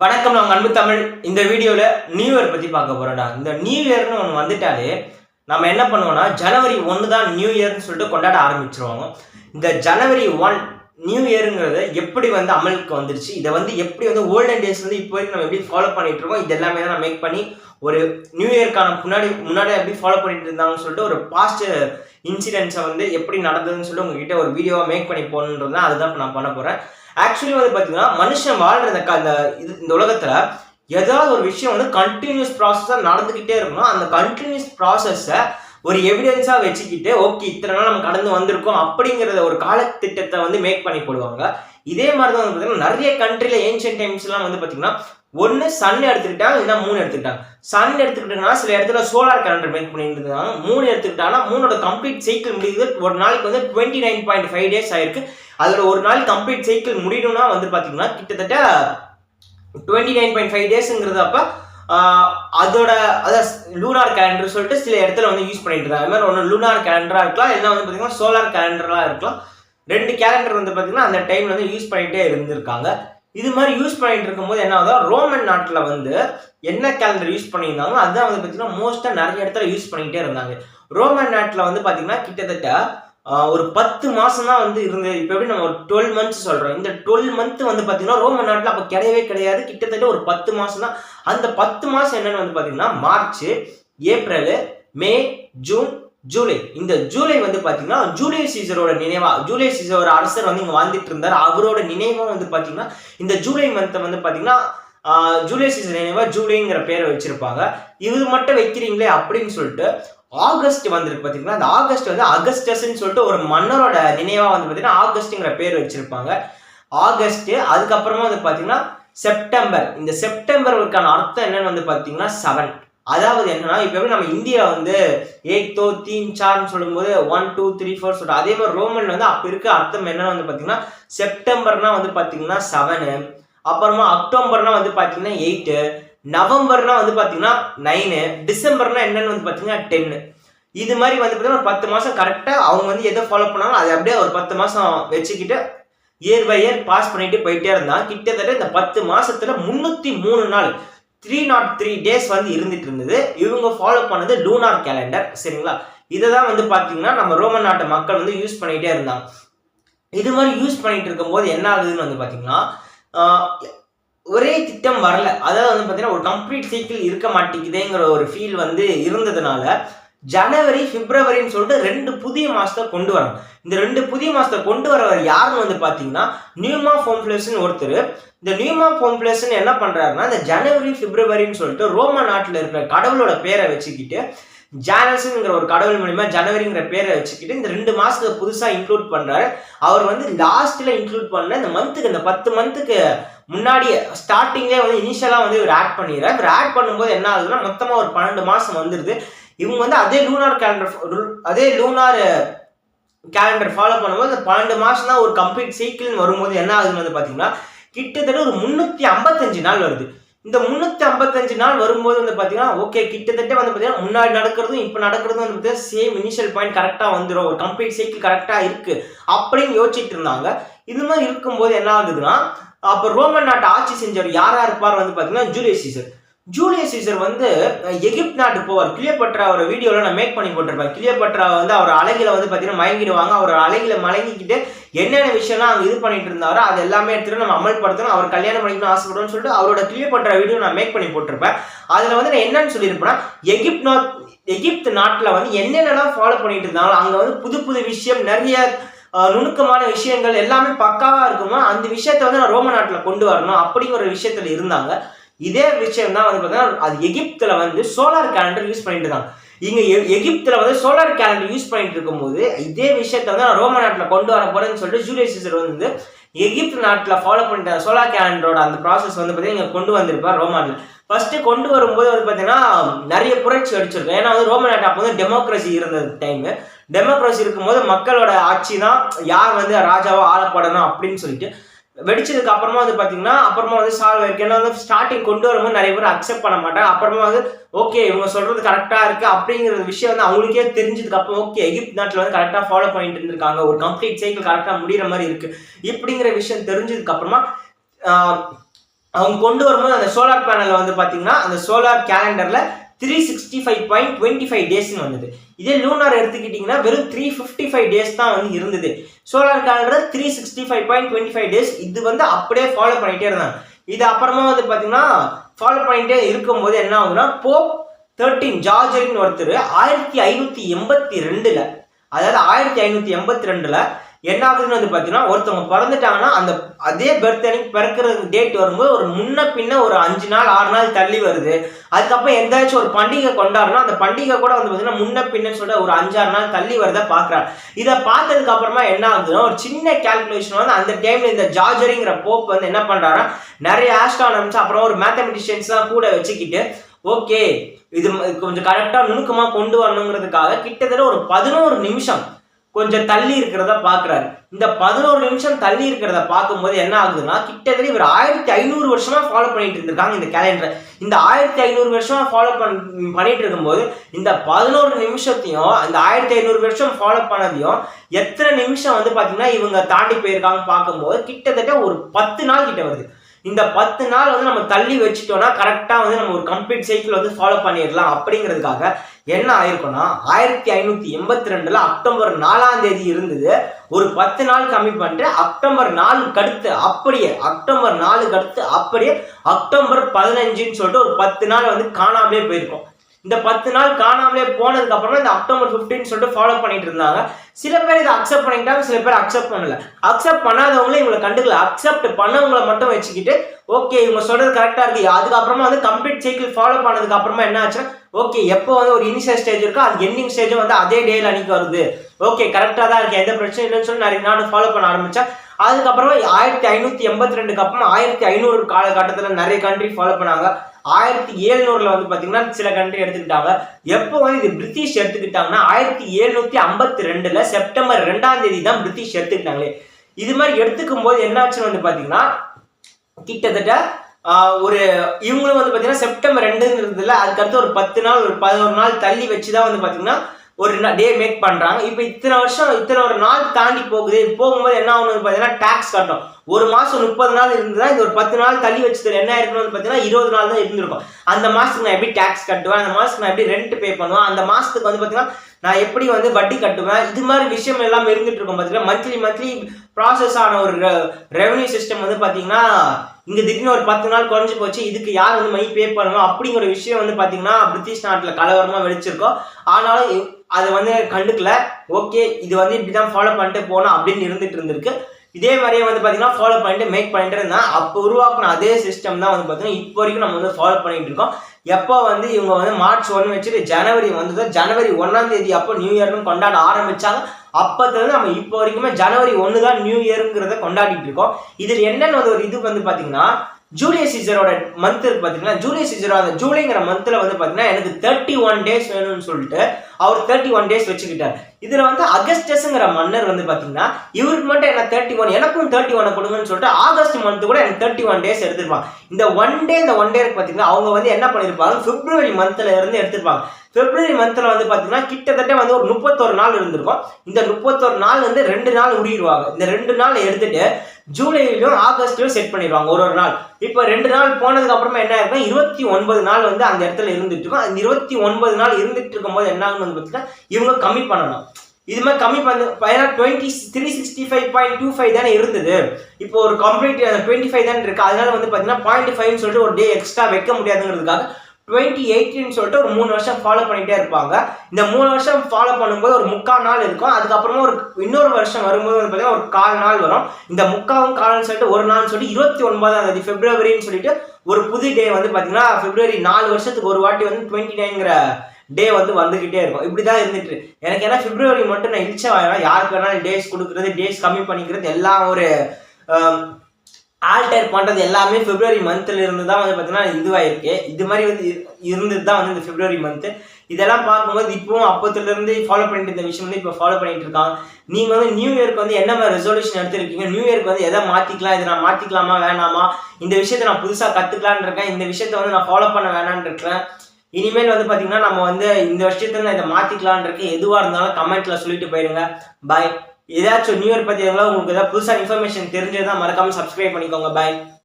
வணக்கம் நான் அன்பு தமிழ். இந்த வீடியோவில் நியூ இயர் பற்றி பார்க்க போகிறோம்டா இந்த நியூ இயர்னு ஒன்று வந்துட்டாலே நம்ம என்ன பண்ணுவோம்னா ஜனவரி ஒன்று தான் நியூ இயர்னு சொல்லிட்டு கொண்டாட ஆரம்பிச்சிருவாங்க இந்த ஜனவரி ஒன் நியூ இயருங்கிறத எப்படி வந்து அமலுக்கு வந்துருச்சு? இதை வந்து எப்படி வந்து ஓல்டன் டேஸ் வந்து இப்போ வரைக்கும் நம்ம எப்படி ஃபாலோ பண்ணிட்டு இருக்கோம்? இது எல்லாமே தான் மேக் பண்ணி ஒரு நியூ இயர்க்கான முன்னாடி முன்னாடி எப்படி ஃபாலோ பண்ணிட்டு இருந்தாங்கன்னு சொல்லிட்டு ஒரு பாஸ்ட் இன்சிடென்ட்ஸை வந்து எப்படி நடந்ததுன்னு சொல்லிட்டு உங்ககிட்ட ஒரு வீடியோவாக மேக் பண்ணி போகணுன்றது தான் அதுதான் நான் பண்ண போகிறேன் ஆக்சுவலி வந்து பார்த்தீங்கன்னா மனுஷன் வாழ்கிற இந்த இது இந்த உலகத்தில் ஏதாவது ஒரு விஷயம் வந்து கண்டினியூஸ் ப்ராசஸாக நடந்துக்கிட்டே இருக்கணும். அந்த கண்டினியூஸ் ப்ராசஸை ஒரு எவிடன்ஸாக வச்சுக்கிட்டு ஓகே இத்தனை நாள் நம்ம கடந்து வந்திருக்கோம் அப்படிங்கிறத ஒரு காலத்திட்டத்தை வந்து மேக் பண்ணி போடுவாங்க. இதே மாதிரி தான் வந்து பார்த்தீங்கன்னா நிறைய கண்ட்ரியில் ஏன்ஷியன் டைம்ஸ்லாம் வந்து பார்த்தீங்கன்னா ஒன்று சன் எடுத்துக்கிட்டாங்க இல்லைன்னா மூணு எடுத்துக்கிட்டாங்க. சன் எடுத்துக்கிட்டாங்கன்னா சில இடத்துல சோலார் கேலண்டர் மேக் பண்ணிட்டு இருந்தாங்க மூணு எடுத்துக்கிட்டாங்கன்னா மூணோட கம்ப்ளீட் சைக்கிள் முடியுது. ஒரு நாளைக்கு வந்து twenty nine point five days ஆயிருக்கு. அதில் ஒரு நாள் கம்ப்ளீட் சைக்கிள் முடியணும்னா வந்து பார்த்தீங்கன்னா கிட்டத்தட்ட டுவெண்ட்டி நைன் பாயிண்ட் ஃபைவ் டேஸுங்கிறது அப்போ அதோட அதான் லூனார் கேலண்டர் சொல்லிட்டு சில இடத்துல வந்து யூஸ் பண்ணிட்டு இருக்காங்க அது மாதிரி ஒன்று லூனார் கேலண்டராக இருக்கலாம் இல்லை வந்து பார்த்தீங்கன்னா சோலார் கேலண்டராக இருக்கலாம். ரெண்டு கேலண்டர் வந்து பார்த்தீங்கன்னா அந்த டைம்ல வந்து யூஸ் பண்ணிகிட்டே இருந்திருக்காங்க. இது மாதிரி யூஸ் பண்ணிட்டு இருக்கும்போது என்ன ஆகுதோ ரோமன் நாட்டில் வந்து என்ன கேலண்டர் யூஸ் பண்ணியிருந்தாங்களோ அதுதான் வந்து பார்த்தீங்கன்னா மோஸ்ட்டாக நிறைய இடத்துல யூஸ் பண்ணிக்கிட்டே இருந்தாங்க. ரோமன் நாட்டில் வந்து பார்த்தீங்கன்னா கிட்டத்தட்ட ஒரு பத்து மாதம் தான் வந்து இருந்தது. இப்போ எப்படி நம்ம ஒரு டுவெல் மந்த்ஸ் சொல்கிறோம் இந்த டுவெல் மந்த் வந்து பார்த்தீங்கன்னா ரோமன் நாட்டில் அப்போ கிடையவே கிடையாது. கிட்டத்தட்ட ஒரு பத்து மாதம் தான் அந்த பத்து மாதம் என்னென்னு வந்து பார்த்தீங்கன்னா March April May June July. இந்த ஜூலை வந்து பார்த்தீங்கன்னா ஜூலிய சீசரோட நினைவா ஜூலிய சீசர் அரசர் வந்து இங்கே வாழ்ந்துட்டு இருந்தார். அவரோட நினைவாக வந்து பார்த்தீங்கன்னா இந்த ஜூலை மந்த்தை வந்து பார்த்தீங்கன்னா ஆஹ், ஜூலியஸ் சீசர் நினைவா ஜூலைங்கிற பேரை வச்சிருப்பாங்க. இது மட்டும் வைக்கிறீங்களே அப்படின்னு சொல்லிட்டு ஆகஸ்ட் வந்திருக்கு பார்த்தீங்கன்னா அந்த ஆகஸ்ட் வந்து அகஸ்டஸ்ன்னு சொல்லிட்டு ஒரு மன்னரோட நினைவாக வந்து பார்த்தீங்கன்னா ஆகஸ்ட்ங்கிற பேர் வச்சிருப்பாங்க. ஆகஸ்ட் அதுக்கப்புறமா வந்து பார்த்தீங்கன்னா செப்டம்பர் இந்த செப்டம்பருக்கான அர்த்தம் என்னன்னு வந்து பார்த்தீங்கன்னா செவன் அதாவது என்னன்னா இப்போ எப்படி நம்ம இந்தியா வந்து ஏக்தோ தீன் சார்னு சொல்லும்போது ஒன் டூ த்ரீ ஃபோர் சொல்லிட்டு அதே மாதிரி ரோமன் வந்து அப்போ இருக்க அர்த்தம் என்னன்னு வந்து பார்த்தீங்கன்னா செப்டம்பர்னா வந்து பார்த்தீங்கன்னா செவனு அப்புறமா அக்டோபர்னா வந்து பார்த்தீங்கன்னா எயிட்டு நவம்பர்னா வந்து பார்த்தீங்கன்னா நைனு டிசம்பர்னா என்னன்னு வந்து பார்த்தீங்கன்னா டென்னு இது மாதிரி வந்து பார்த்தீங்கன்னா ஒரு பத்து மாதம் கரெக்டாக அவங்க வந்து எதை ஃபாலோ பண்ணாலும் அதை அப்படியே ஒரு பத்து மாதம் வச்சுக்கிட்டு இயர் பை இயர் பாஸ் பண்ணிட்டு போயிட்டே இருந்தான் கிட்டத்தட்ட இந்த பத்து மாசத்துல முன்னூத்தி மூணு நாள் த்ரீ நாட் த்ரீ டேஸ் வந்து இருந்துட்டு இருந்தது. இவங்க ஃபாலோ பண்ணது லூனார் கேலண்டர் சரிங்களா? இதை தான் வந்து பார்த்தீங்கன்னா நம்ம ரோமன் நாட்டு மக்கள் வந்து யூஸ் பண்ணிகிட்டே இருந்தாங்க. இது மாதிரி யூஸ் பண்ணிட்டு இருக்கும்போது என்ன ஆகுதுன்னு வந்து பார்த்தீங்கன்னா ஒரே திட்டம் வரல. அதாவது வந்து பார்த்தீங்கன்னா ஒரு கம்ப்ளீட் சைக்கிள் இருக்க மாட்டேங்குதுங்கிற ஒரு ஃபீல் வந்து இருந்ததுனால ஜனவரி பிப்ரவரின்னு சொல்லிட்டு ரெண்டு புதிய மாசத்தை கொண்டு வரணும் இந்த ரெண்டு புதிய மாசத்தை கொண்டு வரவர் யாருன்னு வந்து பார்த்தீங்கன்னா நியூமா ஃபோம்ப்ளஸ்ன்னு ஒருத்தர். இந்த நியூமா ஃபோம்ப்ளஸ்ன்னு என்ன பண்ணுறாருன்னா இந்த ஜனவரி பிப்ரவரின்னு சொல்லிட்டு ரோமா நாட்டில் இருக்கிற கடவுளோட பேரை வச்சுக்கிட்டு ஜானஸ்ங்கிற ஒரு கடவுள் மூலிமா ஜனவரிங்கிற பேரை வச்சுக்கிட்டு இந்த ரெண்டு மாதத்துக்கு புதுசாக இன்க்ளூட் பண்ணுறாரு அவர் வந்து லாஸ்ட்டில் இன்க்ளூட் பண்ண இந்த மந்த்துக்கு இந்த பத்து மந்த்துக்கு முன்னாடியே ஸ்டார்டிங்லேயே வந்து இனிஷியலாக வந்து இவர் ஆட் பண்ணிடுறாரு. இவர் ஆட் பண்ணும்போது என்ன ஆகுதுன்னா மொத்தமாக ஒரு பன்னெண்டு மாதம் வந்துடுது இவங்க வந்து அதே லூனார் கேலண்டர் அதே லூனார் கேலண்டர் ஃபாலோ பண்ணும்போது அந்த பன்னெண்டு மாதம் தான் ஒரு கம்ப்ளீட் சைக்கிள்னு வரும்போது என்ன ஆகுதுன்னு வந்து பார்த்தீங்கன்னா கிட்டத்தட்ட ஒரு முந்நூற்றி ஐம்பத்தஞ்சு நாள் வருது. இந்த முந்நூற்றி ஐம்பத்தஞ்சு நாள் வரும்போது வந்து பார்த்தீங்கன்னா ஓகே கிட்டத்தட்ட வந்து பார்த்தீங்கன்னா முன்னாடி நடக்கிறதும் இப்போ நடக்கிறதும் வந்து பார்த்தீங்கன்னா சேம் இனிஷியல் பாயிண்ட் கரெக்டாக வந்துடும் ஒரு கம்ப்ளீட் சைக்கிள் கரெக்டாக இருக்குது அப்படின்னு யோசிச்சுட்டு இருந்தாங்க. இது மாதிரி இருக்கும்போது என்ன ஆகுதுன்னா அப்போ ரோமன் நாட்டை ஆட்சி செஞ்சவர் யாரா இருப்பார் வந்து பார்த்தீங்கன்னா ஜூலியஸ் சீசர். ஜூலியஸ் சீசர் வந்து எகிப்த் நாட்டு போவார். கிளியோபட்ரா ஒரு வீடியோவில் நான் மேக் பண்ணி போட்டிருப்பேன். கிளியப்பட்ரா வந்து அவர் அழகில் வந்து பார்த்தீங்கன்னா மயங்கிடுவாங்க. அவர் அழகில் மயங்கிக்கிட்டு என்னென்ன விஷயம்லாம் அங்கே இது பண்ணிட்டு இருந்தாரோ அது எல்லாமே எடுத்துகிட்டு நம்ம அமல்படுத்தணும். அவர் கல்யாணம் பண்ணிக்கணும் ஆசைப்படுறோம்னு சொல்லிட்டு அவரோட கிளியப்பட்ரா வீடியோ நான் மேக் பண்ணி போட்டிருப்பேன். அதில் வந்து நான் என்னன்னு சொல்லியிருப்பேன்னா எகிப்த் நாட் எகிப்த் நாட்டில் வந்து என்னென்னலாம் ஃபாலோ பண்ணிட்டு இருந்தாலும் அங்கே வந்து புது புது விஷயம் நிறைய நுணுக்கமான விஷயங்கள் எல்லாமே பக்காவாக இருக்குமோ அந்த விஷயத்த வந்து நான் ரோம நாட்டில் கொண்டு வரணும் அப்படிங்கிற ஒரு இருந்தாங்க. இதே விஷயம் தான் வந்து பார்த்தீங்கன்னா அது எகிப்துல வந்து சோலார் கேலண்டர் யூஸ் பண்ணிட்டு இருக்காங்க. இங்க எ- எகிப்துல வந்து சோலார் கேலண்டர் யூஸ் பண்ணிட்டு இருக்கும்போது இதே விஷயத்த வந்து நான் ரோம நாட்டில் கொண்டு வர போறேன்னு சொல்லிட்டு ஜூலியஸ் சீசர் வந்து எகிப்து நாட்டில் ஃபாலோ பண்ணிட்ட சோலார் கேலண்டரோட அந்த ப்ராசஸ் வந்து பார்த்தீங்கன்னா இங்கே கொண்டு வந்திருப்பார் ரோமானில் ஃபர்ஸ்ட் கொண்டு வரும்போது வந்து பார்த்தீங்கன்னா நிறைய புரட்சி அடிச்சிருக்கும் ஏன்னா வந்து ரோமன் நாட்டு அப்போ வந்து டெமோக்ரஸி இருந்த டைம் டெமோக்ரஸி இருக்கும்போது மக்களோட ஆட்சி தான் யார் வந்து ராஜாவோ ஆளப்படணும் அப்படின்னு சொல்லிட்டு வெடிச்சதுக்கு அப்புறமா வந்து பார்த்தீங்கன்னா அப்புறமா வந்து சால்வ் ஆயிருக்கு ஏன்னா வந்து ஸ்டார்டிங் கொண்டு வரும்போது நிறைய பேர் அக்செப்ட் பண்ண மாட்டாங்க. அப்புறமா வந்து ஓகே இவங்க சொல்றது கரெக்டாக இருக்கு அப்படிங்கிற விஷயம் வந்து அவங்களுக்கே தெரிஞ்சதுக்கு அப்புறம் ஓகே எகிப்த் நாட்டில் வந்து கரெக்டாக ஃபாலோ பண்ணிட்டு இருந்திருக்காங்க. ஒரு கம்ப்ளீட் சைக்கிள் கரெக்டாக முடிகிற மாதிரி இருக்கு. இப்படிங்கிற விஷயம் தெரிஞ்சதுக்கு அப்புறமா அவங்க கொண்டு வரும்போது அந்த சோலார் பேனலில் வந்து பார்த்தீங்கன்னா அந்த சோலார் கேலண்டரில் three sixty five point twenty five டேஸ்னு வந்தது. இதே லூனார் எடுத்துக்கிட்டிங்கன்னா வெறும் த்ரீ ஃபிஃப்டி ஃபைவ் டேஸ் தான் வந்து இருந்தது. Solar calendar three sixty five point twenty five days இது வந்து அப்படியே ஃபாலோ பண்ணிகிட்டே இருந்தாங்க. இது அப்புறமா வந்து பார்த்தீங்கன்னா ஃபாலோ பண்ணிகிட்டே இருக்கும்போது என்ன ஆகுதுன்னா போப் தேர்ட்டீன் ஜார்ஜரின் ஒருத்தர் ஆயிரத்தி ஐநூற்றி எண்பத்தி ரெண்டில் அதாவது ஆயிரத்தி ஐநூற்றி எண்பத்தி ரெண்டில் என்ன ஆகுதுன்னு வந்து பார்த்தீங்கன்னா ஒருத்தவங்க பிறந்துட்டாங்கன்னா அந்த அதே பர்த் அன்னைக்கு பிறக்கிற டேட் வரும்போது ஒரு முன்ன பின்ன ஒரு அஞ்சு நாள் ஆறு நாள் தள்ளி வருது. அதுக்கப்புறம் எந்தாச்சும் ஒரு பண்டிகை கொண்டாடுனா அந்த பண்டிகை கூட வந்து பார்த்தீங்கன்னா முன்ன பின்னன்னு சொல்லிட்டு ஒரு அஞ்சாறு நாள் தள்ளி வரத பார்க்குறாரு இதை பார்த்ததுக்கு அப்புறமா என்ன ஆகுதுன்னா ஒரு சின்ன கேல்குலேஷன் வந்து அந்த டைம்ல இந்த ஜார்ஜரிங்கிற போப் வந்து என்ன பண்ணுறாருன்னா நிறைய ஆஸ்ட்ரானம்ஸ் அப்புறம் ஒரு மேத்தமெட்டிஷியன்ஸ்லாம் கூட வச்சுக்கிட்டு ஓகே இது கொஞ்சம் கரெக்டாக நுணுக்கமாக கொண்டு வரணுங்கிறதுக்காக கிட்டத்தட்ட ஒரு பதினோரு நிமிஷம் கொஞ்சம் தள்ளி இருக்கிறத பார்க்குறாரு இந்த பதினோரு நிமிஷம் தள்ளி இருக்கிறத பார்க்கும்போது என்ன ஆகுதுன்னா கிட்டத்தட்ட இவர் ஆயிரத்தி ஐநூறு வருஷமா ஃபாலோ பண்ணிட்டு இருந்திருக்காங்க இந்த கேலண்டரை இந்த ஆயிரத்தி ஐநூறு வருஷமா ஃபாலோ பண் பண்ணிட்டு இருக்கும்போது இந்த பதினோரு நிமிஷத்தையும் அந்த ஆயிரத்தி ஐநூறு வருஷம் ஃபாலோ பண்ணதையும் எத்தனை நிமிஷம் வந்து பார்த்தீங்கன்னா இவங்க தாண்டி போயிருக்காங்க பார்க்கும்போது கிட்டத்தட்ட ஒரு பத்து நாள் கிட்ட வருது. இந்த பத்து நாள் வந்து நம்ம தள்ளி வச்சுட்டோம்னா கரெக்டாக வந்து நம்ம ஒரு கம்ப்ளீட் சைக்கிள் வந்து ஃபாலோ பண்ணிடலாம் அப்படிங்கிறதுக்காக என்ன ஆயிருக்கும்னா ஆயிரத்தி ஐநூற்றி எண்பத்தி ரெண்டில் அக்டோபர் நாலாம் தேதி இருந்தது. ஒரு பத்து நாள் கம்மி பண்ணிட்டு அக்டோபர் நாலுக்கு அடுத்து அப்படியே அக்டோபர் நாலுக்கு அடுத்து அப்படியே அக்டோபர் பதினஞ்சுன்னு சொல்லிட்டு ஒரு பத்து நாள் வந்து காணாமலே போயிருக்கோம். இந்த பத்து நாள் காணாமலே போனதுக்கு அப்புறம் இந்த அக்டோபர் ஃபிஃப்டின் சொல்லிட்டு ஃபாலோ பண்ணிட்டு இருந்தாங்க. சில பேர் இதை அக்செப்ட் பண்ணிக்கிட்டாங்க சில பேர் அக்செப்ட் பண்ணல. அக்செப்ட் பண்ணாதவங்களே இவங்களை கண்டுக்கல. அக்செப்ட் பண்ணவங்களை மட்டும் வச்சுக்கிட்டு ஓகே இவங்க சொல்றது கரெக்டா இருக்கு. அதுக்கப்புறமா வந்து கம்ப்ளீட் சைக்கிள் ஃபாலோ பண்ணதுக்கு அப்புறமா என்ன ஆச்சுன்னா ஓகே எப்போ வந்து ஒரு இனிஷியல் ஸ்டேஜ் இருக்கோ அது எண்டிங் ஸ்டேஜும் வந்து அதே டேல அன்னைக்கு வருது. ஓகே கரெக்டாக தான் இருக்கு. எந்த பிரச்சனையும் இல்லைன்னு சொல்லி நிறைய நானும் ஃபாலோ பண்ண ஆரம்பிச்சா அதுக்கப்புறமா ஆயிரத்தி ஐநூற்றி எண்பத்தி ரெண்டுக்கு அப்புறம் ஆயிரத்தி ஐநூறு காலகட்டத்தில் நிறைய கண்ட்ரி ஃபாலோ பண்ணாங்க. ஆயிரத்தி எழுநூறுல வந்து பார்த்தீங்கன்னா சில கண்ட்ரி எடுத்துக்கிட்டாங்க. எப்போ வந்து இது பிரிட்டிஷ் எடுத்துக்கிட்டாங்கன்னா ஆயிரத்தி எழுநூத்தி ஐம்பத்தி ரெண்டுல செப்டம்பர் ரெண்டாம் தேதி தான் பிரிட்டிஷ் எடுத்துக்கிட்டாங்களே. இது மாதிரி எடுத்துக்கும் போது என்னாச்சுன்னு வந்து பார்த்தீங்கன்னா கிட்டத்தட்ட ஒரு இவங்களும் வந்து பார்த்தீங்கன்னா செப்டம்பர் ரெண்டுங்கிறதுல அதுக்கடுத்து ஒரு பத்து நாள் ஒரு பதினோரு நாள் தள்ளி வச்சு தான் வந்து பார்த்தீங்கன்னா ஒரு டே மேக் பண்ணுறாங்க இப்போ இத்தனை வருஷம் இத்தனை ஒரு நாள் தாண்டி போகுது. போகும்போது என்ன ஆகணும் பார்த்தீங்கன்னா டேக்ஸ் கட்டணும். ஒரு மாதம் முப்பது நாள் இருந்ததுன்னா இது ஒரு பத்து நாள் தள்ளி வச்சது என்ன இருக்கணும்னு பார்த்தீங்கன்னா இருபது நாள் தான் இருந்திருக்கும். அந்த மாதத்துக்கு நான் எப்படி டேக்ஸ் கட்டுவேன்? அந்த மாதத்துக்கு நான் எப்படி ரெண்ட் பே பண்ணுவேன்? அந்த மாதத்துக்கு வந்து பார்த்தீங்கன்னா நான் எப்படி வந்து வட்டி கட்டுவேன்? இது மாதிரி விஷயம் எல்லாம் இருந்துட்டு இருக்கும் பார்த்தீங்கன்னா மந்த்லி மந்த்லி ப்ராசஸ் ஆன ஒரு ரெவன்யூ சிஸ்டம் வந்து பார்த்தீங்கன்னா இங்கே திடீர்னு ஒரு பத்து நாள் குறைஞ்சி போச்சு இதுக்கு யார் வந்து மணி பே பண்ணணும் அப்படிங்கிற விஷயம் வந்து பார்த்தீங்கன்னா பிரிட்டிஷ் நாட்டில் கலவரமாக வெடிச்சிருக்கோம். ஆனாலும் அதை வந்து கண்டுக்கல. ஓகே இது வந்து இப்படி தான் ஃபாலோ பண்ணிட்டு போனோம் அப்படின்னு இருந்துட்டு இருந்திருக்கு. இதே மாதிரியே வந்து பார்த்தீங்கன்னா ஃபாலோ பண்ணிட்டு மேக் பண்ணிட்டு இருந்தால் அப்போ உருவாக்கின அதே சிஸ்டம் தான் வந்து பார்த்தீங்கன்னா இப்போ வரைக்கும் நம்ம வந்து ஃபாலோ பண்ணிட்டு இருக்கோம். எப்போ வந்து இவங்க வந்து மார்ச் ஒன்று வச்சுட்டு ஜனவரி வந்ததோ ஜனவரி ஒன்றாம் தேதி அப்போ நியூ இயர்னு கொண்டாட ஆரம்பிச்சாங்க அப்போத்துலேருந்து நம்ம இப்போ வரைக்குமே ஜனவரி ஒன்று தான் நியூ இயருங்கிறத கொண்டாடிட்டு இருக்கோம். இதில் என்னென்ன ஒரு இது வந்து பார்த்தீங்கன்னா ஜூலியஸ் சீசரோட மந்த் பார்த்தீங்கன்னா ஜூலியஸ் சீசரோ அந்த ஜூலைங்கிற மந்த்தில் வந்து பார்த்தீங்கன்னா எனக்கு தேர்ட்டி ஒன் டேஸ் வேணும்னு சொல்லிட்டு அவர் தேர்ட்டி ஒன் டேஸ் வச்சுக்கிட்டார். இதில் வந்து அகஸ்டஸ்ங்கிற மன்னர் வந்து பார்த்தீங்கன்னா இவருக்கு மட்டும் என்ன தேர்ட்டி ஒன் எனக்கும் தேர்ட்டி ஒன் கொடுங்கன்னு சொல்லிட்டு ஆகஸ்ட் மந்த் கூட எனக்கு தேர்ட்டி ஒன் டேஸ் எடுத்துருப்பாங்க. இந்த ஒன் டே இந்த ஒன் டே பார்த்தீங்கன்னா அவங்க வந்து என்ன பண்ணியிருப்பாங்க பிப்ரவரி மந்த்தில் இருந்து எடுத்துருப்பாங்க. பிப்ரவரி மந்த்தில் வந்து பார்த்தீங்கன்னா கிட்டத்தட்ட வந்து ஒரு முப்பத்தொரு நாள் இருந்திருக்கும். இந்த முப்பத்தொரு நாள் வந்து ரெண்டு நாள் உருகிடுவாங்க இந்த ரெண்டு நாள் எடுத்துட்டு ஜூலையிலும் ஆகஸ்ட்லையும் செட் பண்ணிடுவாங்க ஒரு ஒரு நாள். இப்போ ரெண்டு நாள் போனதுக்கு அப்புறமா என்ன இருக்கும் இருபத்தி ஒன்பது நாள் வந்து அந்த இடத்துல இருந்துட்டு இருக்கும். அந்த இருபத்தி ஒன்பது நாள் இருந்துட்டு இருக்கும்போது என்ன ஆகும்னு பார்த்தீங்கன்னா இவங்க கம்மி பண்ணணும். இது மாதிரி கம்மி பண்ண ஏன்னா twenty three sixty five point two five தானே இருந்தது. இப்போ ஒரு கம்ப்ளீட் டுவெண்ட்டி ஃபைவ் தானே இருக்கு. அதனால வந்து பார்த்தீங்கன்னா பாயிண்ட் ஃபைவ்னு சொல்லிட்டு ஒரு டே எக்ஸ்ட்ரா வைக்க முடியாதுங்கிறதுக்காக டுவெண்ட்டி எயிட்டின்னு சொல்லிட்டு ஒரு மூணு வருஷம் ஃபாலோ பண்ணிகிட்டே இருப்பாங்க. இந்த மூணு வருஷம் ஃபாலோ பண்ணும்போது ஒரு முக்கால் நாள் இருக்கும். அதுக்கப்புறமா ஒரு இன்னொரு வருஷம் வரும்போது வந்து பார்த்தீங்கன்னா ஒரு கால் நாள் வரும். இந்த முக்காவும் கால்னு சொல்லிட்டு ஒரு நாள் சொல்லிட்டு இருபத்தி ஒன்பதாம் தேதி பிப்ரவரின்னு சொல்லிட்டு ஒரு புது டே வந்து பார்த்தீங்கன்னா பிப்ரவரி நாலு வருஷத்துக்கு ஒரு வாட்டி வந்து டுவெண்ட்டி நைன்கிற டே வந்து வந்துக்கிட்டே இருக்கும். இப்படி தான் இருந்துட்டு எனக்கு ஏன்னா பிப்ரவரி மட்டும் நான் இழிச்சா யாருக்கு வேணாலும் டேஸ் கொடுக்குறது டேஸ் கம்மி பண்ணிக்கிறது எல்லாம் ஒரு ஆல்டர் பண்ணுறது எல்லாமே பிப்ரவரி மந்த்தில் இருந்து தான் வந்து பார்த்தீங்கன்னா இதுவாயிருக்கு. இது மாதிரி வந்து இருந்தது தான் வந்து இந்த பிப்ரவரி மந்த்து இதெல்லாம் பார்க்கும்போது இப்போவும் அப்போத்துலேருந்து ஃபாலோ பண்ணிட்டு இந்த விஷயம் வந்து இப்போ ஃபாலோ பண்ணிட்டு இருக்காங்க நீங்கள் வந்து நியூ இயர்க்கு வந்து என்ன மாதிரி ரெசல்யூஷன் எடுத்துருக்கீங்க? நியூ இயர்க்கு வந்து எதை மாற்றிக்கலாம் இதை நான் மாற்றிக்கலாமா வேணாமா? இந்த விஷயத்தை நான் புதுசாக கற்றுக்கலான் இருக்கேன். இந்த விஷயத்தை வந்து நான் ஃபாலோ பண்ண வேணான்னு இருக்கிறேன். இனிமேல் வந்து பார்த்தீங்கன்னா நம்ம வந்து இந்த வருஷத்துல நான் இதை மாற்றிக்கலான் இருக்கேன். எதுவாக இருந்தாலும் கமெண்ட்டில் சொல்லிட்டு போயிடுங்க பாய் ஏதாச்சும் நியூ இயர் பற்றி உங்களுக்கு ஏதாவது புதுசாக இன்ஃபர்மேஷன் தெரிஞ்சதுதான் மறக்காமல் சப்ஸ்கிரைப் பண்ணிக்கோங்க. பாய்